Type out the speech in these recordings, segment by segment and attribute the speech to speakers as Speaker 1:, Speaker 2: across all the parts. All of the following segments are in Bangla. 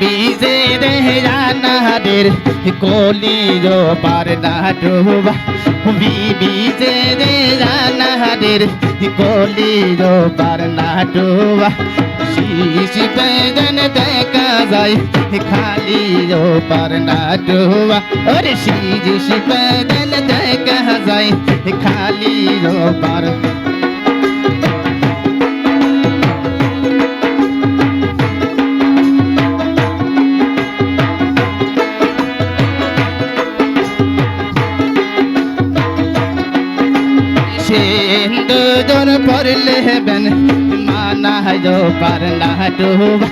Speaker 1: বিবি যে রে জানাদের কলি পার না ডোবা। বিবি যে রে জানাদের কলি পার না ডোবা। শীষ বেদন দেখা যায়, খালি পার না ডোবা। ওরে শীষ বেদন দেখা যায়, খালি পার সিন্দুর পরলে হেবেন, মানা যো পার না ডুবা।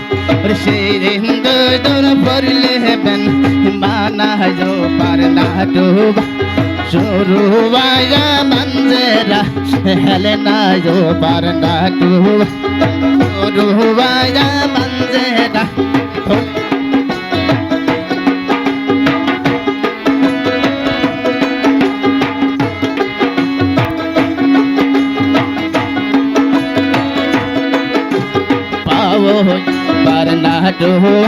Speaker 1: সিন্দুর পরলে হেবেন, মানা যো পার না ডুবা। শুরু বাজা মঞ্জেরা হেলে না যো পার না ডুবা। শুরু বাজা মঞ্জেরা না ডুবা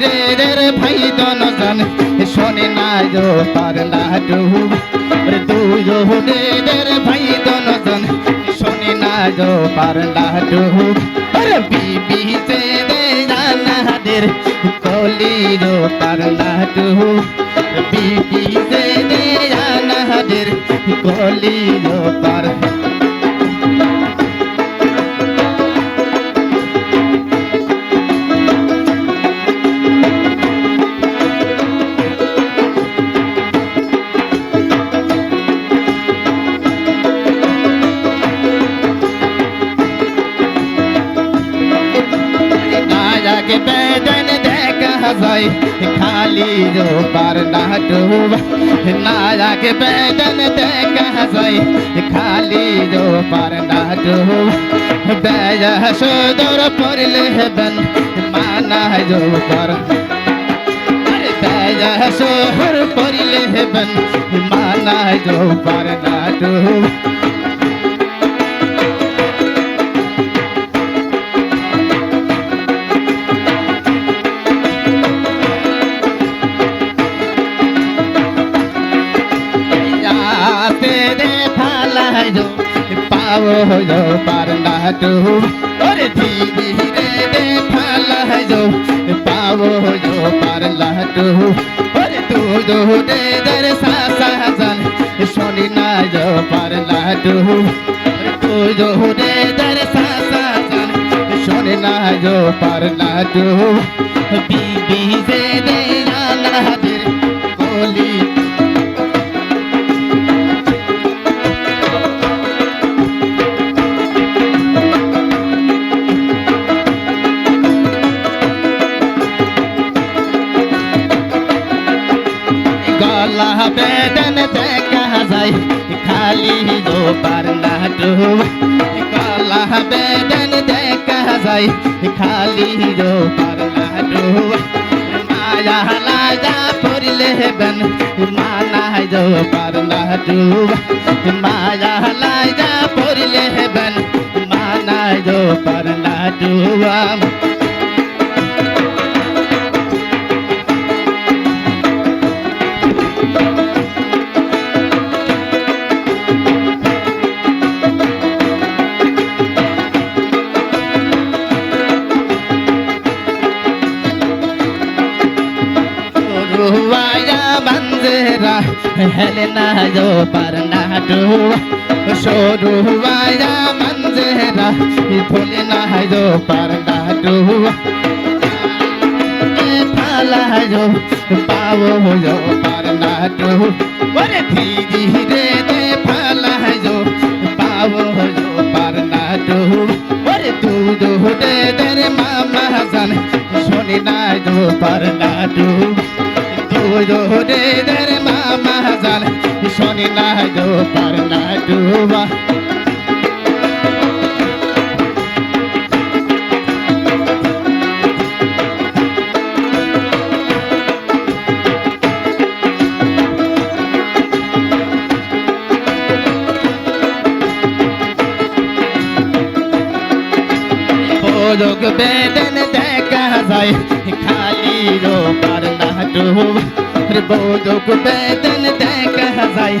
Speaker 1: তোরের ভাই দনজন শোনে না যো পার না ডুব রে তোরের ভাই দনজন শোনে না রে জানাদের কলি যো পার ডুব বিবি দে জানাদের কলি যো পার যায় খালি জো পার না ডুবা নায়াকে বেদন দেখা যায়, খালি জো পার না ডুবা বেজা সদর পড়লে হেবেন মানা পার বেজা সোহর পড়লে হেবেন মানা জো পার ফালাই যো পাও যো পার না ডুব ওরে ধীরে রে রে ফালাই যো পাও যো পার না ডুব ওরে তু দো রে দের সা সা জান শোনি না যো পার না ডুব তু দো রে দের সা সা জান শোনি না যো পার ডুব বিবি যে দে না বেদন দেখা যায় খালি দো পার না ডুব গলা বেদন দেখা যায় খালি দো পার না ডুব মায়া লাজা পড়লে হেবেন মানা দো পার না ডুব মায়া লাজা পড়লে হেবেন মানা দো পার বঞ্জেরা হেলে না যো পার না ডুবা সরুয়ায়া মঞ্জেরা ভোলে না যো পার না ডুবা ফালা যো পাবো যো পার না ডুবা ওরে ধীরে দে ফালা যো পাবো যো পার না ডুবা ওরে তু দো দে দের মামা জান শোনে परला दो परला लोग बेदन दे खाली रो परला डूबा বোঝক বেদন দেখা যায়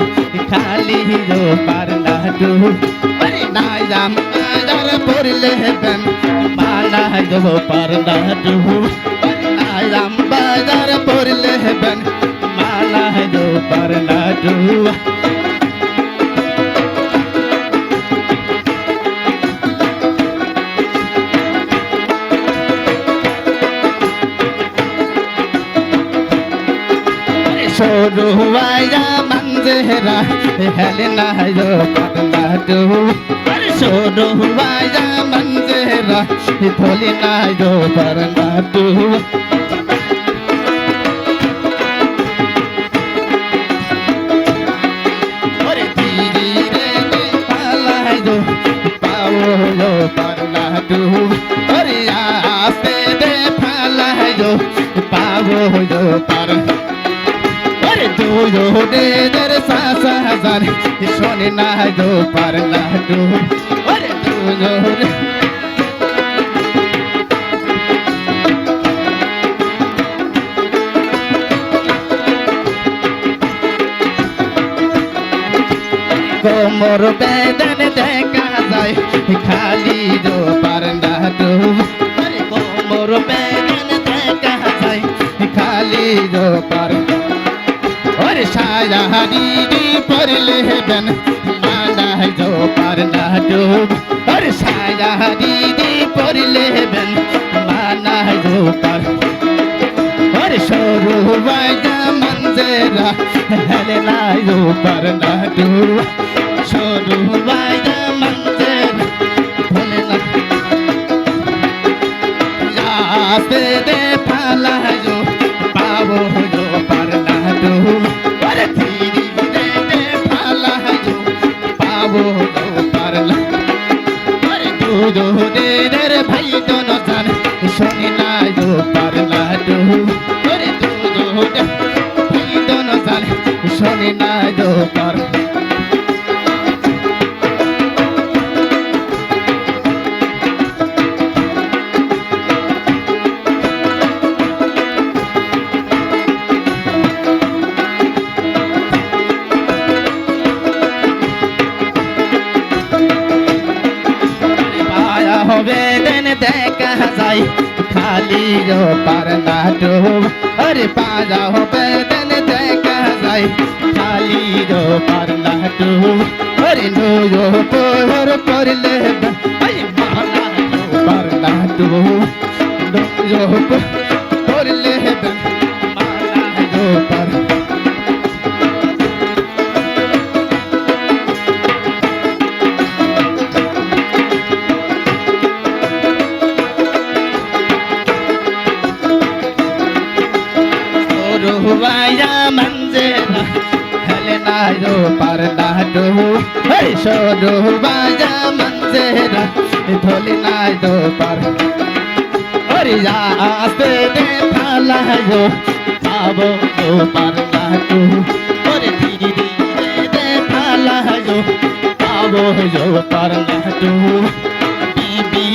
Speaker 1: খালি রো পার না ডুব আরে না জাম বাজার পড়লে বেন মালা দেব পার না ডুব আরে না জাম বাজার পড়লে বেন মালা দেব পার না সরু আয়া মঞ্জেরা হেলে না যো পাতলা ডু সরু আয়া মঞ্জেরা ধোলে না যো পারনা ডু পারনা ডু ওরে আস্তে দে পালাই যো পাও যো পারনা আরে দুজো দের সাসা হাজার শোনে না না দো আরে দুজো কোমর বেদন দেখা যায় খালি দো পার না দো কোমর বেদন দেখা যায় খালি দো পার ওরে সায়া দিদি পরলে হেবেন মানা যো পার না ডুব ওরে সায়া দিদি পরলে হেবেন মানা যো পার ওরে সরু বাজা মঞ্জেরা হেলে না যো পার না ডুব সরু বাজা মঞ্জেরা হেলে না যাতে দে ফালা যো পাবো যো পার না ডুব শোনে না দে পার দেখা যায় খালি যো পার না ডুব আরে পায়া হবে দেন দেখা যায় খালি যো পার না ডুব আরে নো পোহর করলে আই মালা যো পার না ডুব নো করলে মালা যো পার ডো এই বাজা মঞ্জেরা ধলে নাই দো পার ওরে আসতে দে ফালা যো পাবো দো পার ডো ওরে ধীরে ধীরে দে ফালা যো পাবো যো পার ডো বিবি